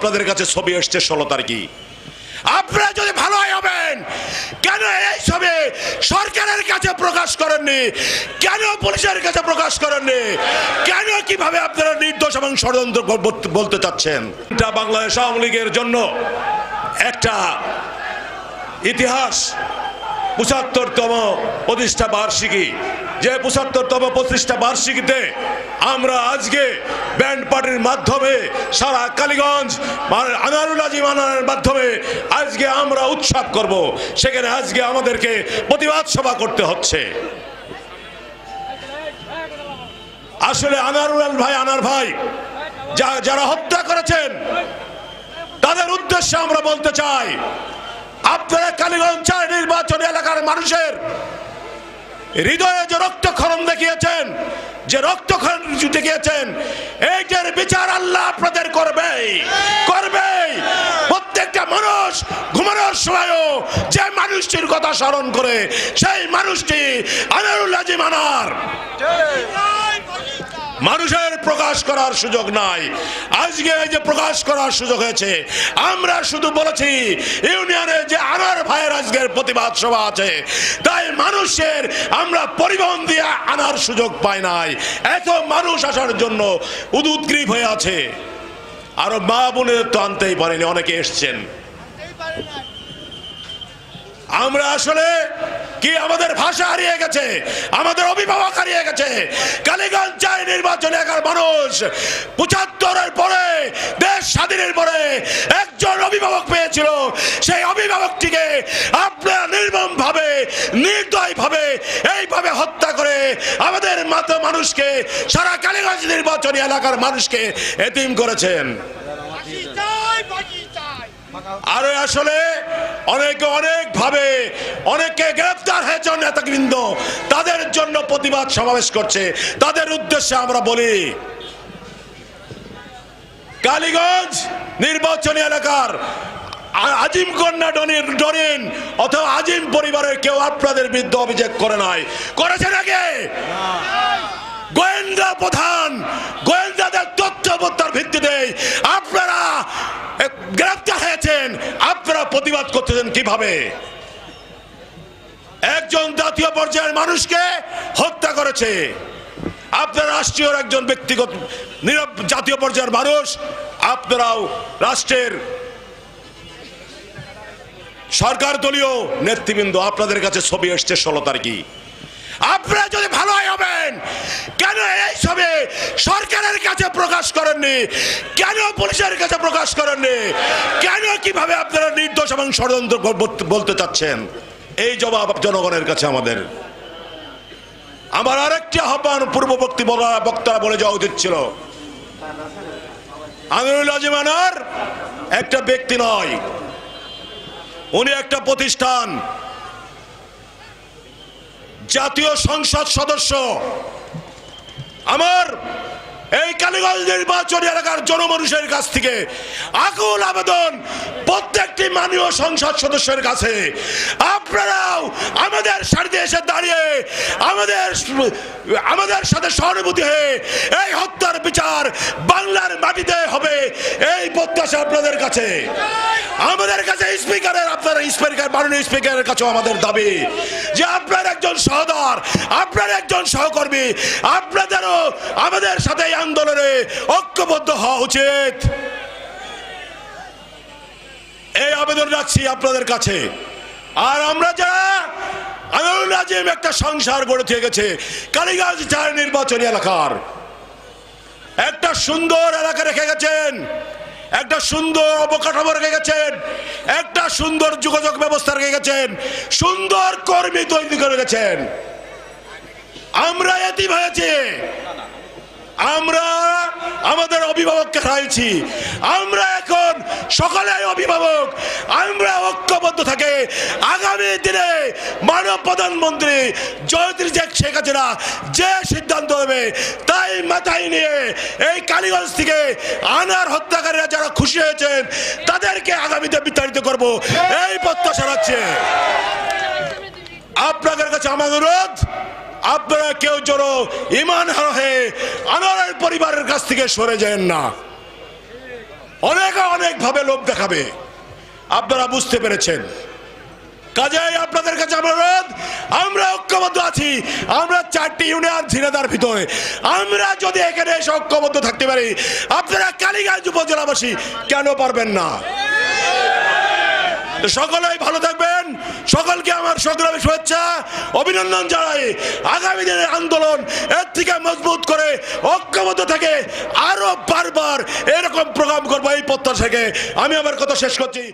আপনাদের কাছে ছবি এসছে ষোলো তারিখই আপনারা যদি ভালো হবেন কেন এই ছবি সরকারের কাছে প্রকাশ করেননি? কেন পুলিশের কাছে প্রকাশ করেননি? কেন কীভাবে আপনারা নির্দোষ এবং ষড়যন্ত্র বলতে চাচ্ছেন? এটা বাংলাদেশ আওয়ামী লীগের জন্য একটা ইতিহাস, পঁচাত্তরতম প্রতিষ্ঠা বার্ষিকী। যে পঁচাত্তরতম প্রতিষ্ঠা বার্ষিকীতে আমরা আজকে ব্যান্ড পার্টির মাধ্যমে সারা কালীগঞ্জ আনারুল আজিম আনারের মাধ্যমে আজকে আমরা উৎসব করব। সেখানে আজকে আমাদেরকে প্রতিবাদ সভা করতে হচ্ছে। আসলে আনারুল ভাই, আনার ভাই, যা- যারা হত্যা করেছেন, তাদের উদ্দেশ্যে আমরা বলতে চাই, আপনারা কালীগঞ্জ নির্বাচনী এলাকার মানুষের হৃদয়ে যে রক্তক্ষরণ দেখিয়েছেন, যে রক্তক্ষরণ দেখিয়েছেন, এইটার বিচার আল্লাহ আপনাদের করবে। করবে। প্রত্যেকটা মানুষ ঘুমানোর সময়ও যে মানুষটির কথা স্মরণ করে, সেই মানুষটি আনারুল্লাহ মানার মানুষের প্রকাশ করার সুযোগ নাই। আজকে এই যে প্রকাশ করার সুযোগ হয়েছে, আমরা শুধু বলেছি, ইউনিয়নে যে আনার ভাইয়ের আজকের প্রতিবাদ সভা আছে, তাই মানুষের আমরা পরিবহন দিয়ে আনার সুযোগ পাই নাই। এত মানুষ আসার জন্য উদুদ্গ্রীব হয়ে আছে। আরও মা বোনের তো আনতেই পারেনি, অনেকে এসছেন। আমরা আসলে কি আমাদের ভাষা হারিয়ে গেছে? আমাদের অভিভাবক হারিয়ে গেছে। কালীগঞ্জ চাই নির্বাচনে একার মানুষ। পঁচাত্তরের পরে, দেশ স্বাধীনের পরে একজন অভিভাবক পেয়েছিল। সেই অভিভাবকটিকে আপনারা নির্মম ভাবে নির্দয় ভাবে এইভাবে হত্যা করে আমাদের মাত্র মানুষকে সারা কালীগঞ্জ নির্বাচনী এলাকার মানুষকে এতিম করেছেন। আর আসলে অনেকে অনেক ভাবে অনেকে গ্রেফতার হয়েছে নেতাবৃন্দ। তাদের জন্য প্রতিবাদ সমাবেশ করছে। তাদের উদ্দেশ্যে আমরা বলি, কালীগঞ্জ নির্বাচনী এলাকার আজিম কন্যা ডনির ডরিন অথবা আজিম পরিবারের কেউ আপনাদের বিরুদ্ধে অভিযোগ করে নাই। করেছে নাকি গোয়েন্দা প্রধান গ্রেফতার হয়েছেন আপনারা প্রতিবাদ করতেছেন কীভাবে? একজন জাতীয় পর্যায়ের মানুষকে হত্যা করেছে। আপনারা রাষ্ট্রীয় একজন ব্যক্তিগত জাতীয় পর্যায়ের মানুষ, আপনারাও রাষ্ট্রের সরকার দলীয় নেতৃবৃন্দ আপনাদের কাছে ছবি এসছে ষোলো তারিখই। আপনারা যদি ভালো হবেন, কেন এই ছবি কাছে প্রকাশ করেননি? কেন পুলিশের কাছে প্রকাশ করেননি? কেন কীভাবে আপনারা নির্দোষ এবং ষড়যন্ত্র বলতে চাচ্ছেন? এই জবাব জনগণের কাছে আমাদের। আমার আরেকটি আহ্বান পূর্ববর্তী বলা- বক্তারা বলে যাওয়া উচিত ছিল। আমিরুল আজিমানার একটা ব্যক্তি নয়। উনি একটা প্রতিষ্ঠান। জাতীয় সংসদ সদস্য। আমার এই কালীগঞ্জ নির্বাচনী এলাকার জনমানুষের কাছ থেকে আকুল আবেদন প্রত্যেকটি মাননীয় সংসদ সদস্যের কাছে। আপনারাও আমাদের সারিতে এসে দাঁড়িয়ে আমাদের আমাদের সাথে সহানুভূতি হয়ে এই হত্যার বিচার বাংলার মাটিতে হবে, এই প্রত্যাশা আপনাদের কাছে। আমাদের কাছে স্পিকারের আপনার মাননীয় স্পিকারের কাছেও আমাদের দাবি যে আপনার একজন সহদর, আপনার একজন সহকর্মী, আপনাদেরও আমাদের সাথে এই আন্দোলনে ঐক্যবদ্ধ হওয়া উচিত। এই আবেদন রাখছি আপনাদের কাছে। আর আমরা যারা আনোয়ারুল আজিম একটা সংসার গড়ে থেকে গেছে, কালীগঞ্জ চার নির্বাচনী এলাকার। একটা সুন্দর এলাকা রেখে গেছেন। একটা সুন্দর অবকাঠামো রেখে গেছেন, একটা সুন্দর যোগাযোগ ব্যবস্থা রেখে গেছেন, সুন্দর কর্মী তৈরি করে গেছেন। আমরা এটি হয়েছি। আমরা আমাদের অভিভাবককে হারাইছি। আমরা এখন সকলে অভিভাবক, আমরা ঐক্যবদ্ধ থাকে। আগামী দিনে মানব প্রধানমন্ত্রী জয়ত্রী শেখ হাসিনা যে সিদ্ধান্ত হবে তাই মাথায় নিয়ে এই কালীগঞ্জ থেকে আনার হত্যাকারীরা যারা খুশি হয়েছেন, তাদেরকে আগামীতে বিতাড়িত করব। এই প্রত্যাশা রাখছে। আপনাদের কাছে আমার অনুরোধ, আপনারা কেউ যেন ইমান হারা হয়ে আনোয়ারের পরিবারের কাছ থেকে সরে যান না। অনেক অনেক ভাবে লোভ দেখাবে। আপনারা বুঝতে পেরেছেন। কাজেই আপনাদের কাছে অনুরোধ, আমরা ঐক্যবদ্ধ আছি। আমরা চারটি ইউনিয়ন ঝিনাদার ভিতরে। আমরা যদি এখানে এসে ঐক্যবদ্ধ থাকতে পারি, আপনারা কালীগঞ্জ উপজেলাবাসী কেন পারবেন না? সকলেই ভালো থাকবেন। সকলকে আমার সংগ্রামী শুভেচ্ছা, অভিনন্দন জানাই। আগামী দিনের আন্দোলন এর থেকে মজবুত করে ঐক্যবদ্ধ থেকে আরও বারবার এরকম প্রোগ্রাম করব এই প্রত্যাশাকে। আমি আমার কথা শেষ করছি।